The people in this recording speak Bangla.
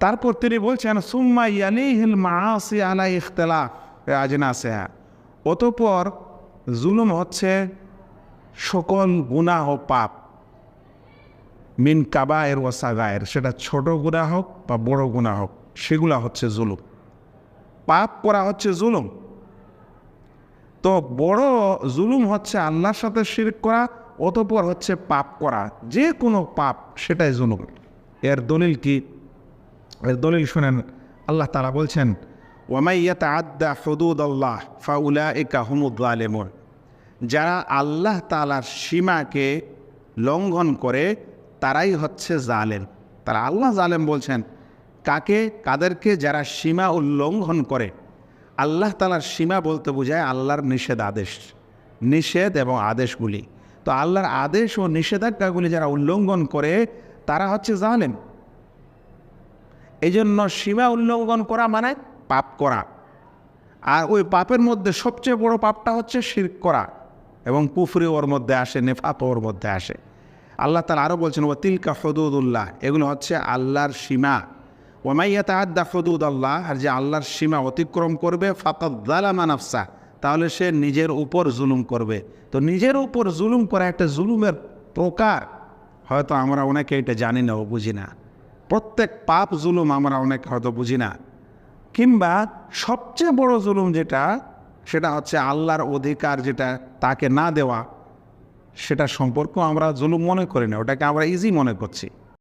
তারপর তিনি বলছেন, সুম্মা ইয়ালিহিল মাসি আলা ইখতলা আজনা সেহা। অতপর জুলুম হচ্ছে সকল গুনাহ ও পাপ। মিন কাবায়ের ও সাগায়ের, সেটা ছোট গুণা হোক বা বড় গুণা হোক, সেগুলা হচ্ছে জুলুম। পাপ করা হচ্ছে জুলুম। তো বড় জুলুম হচ্ছে আল্লাহর সাথে শির করা, অতপর হচ্ছে পাপ করা। যে কোনো পাপ, সেটাই জুলুম। এর দলিল কি? এর দলিল শুনেন, আল্লাহ তারা বলছেন ওয়ামাইয়াত আদা হদুদ আল্লাহ ফাউলা একা হুমুদ আলেমন যারা আল্লাহ তালার সীমাকে লঙ্ঘন করে, তারাই হচ্ছে জালেম। তারা আল্লাহ জালেম বলছেন, কাকে? কাদেরকে? যারা সীমা উল্লঙ্ঘন করে। আল্লাহ তালার সীমা বলতে বোঝায় আল্লাহর নিষেধ আদেশ। নিষেধ এবং আদেশগুলি। তো আল্লাহর আদেশ ও নিষেধাজ্ঞাগুলি যারা উল্লঙ্ঘন করে, তারা হচ্ছে জালেম। এই জন্য সীমা উল্লঙ্ঘন করা মানে পাপ করা। আর ওই পাপের মধ্যে সবচেয়ে বড় পাপটা হচ্ছে শির করা এবং পুফরি ওর মধ্যে আসে নেফাপ ওর মধ্যে আসে। আল্লাহ তালা আরও বলছেন ও তিলকা হদুদুল্লাহ এগুলো হচ্ছে আল্লাহর সীমা। ওমাইয়াতে আদা হদুদ আল্লাহ আর যে আল্লাহর সীমা অতিক্রম করবে ফাকত দালামা নাফসা, তাহলে সে নিজের উপর জুলুম করবে। তো নিজের উপর জুলুম করা একটা জুলুমের প্রকার, হয়তো আমরা অনেকে এটা জানি না ও বুঝি না। প্রত্যেক পাপ জুলুম আমরা অনেক হয়তো বুঝি না। কিংবা সবচেয়ে বড় জুলুম যেটা, সেটা হচ্ছে আল্লাহর অধিকার যেটা তাকে না দেওয়া। সেটা সম্পর্ক আমরা জুলুম মনে করি না, ওটাকে আমরা ইজি মনে করছি।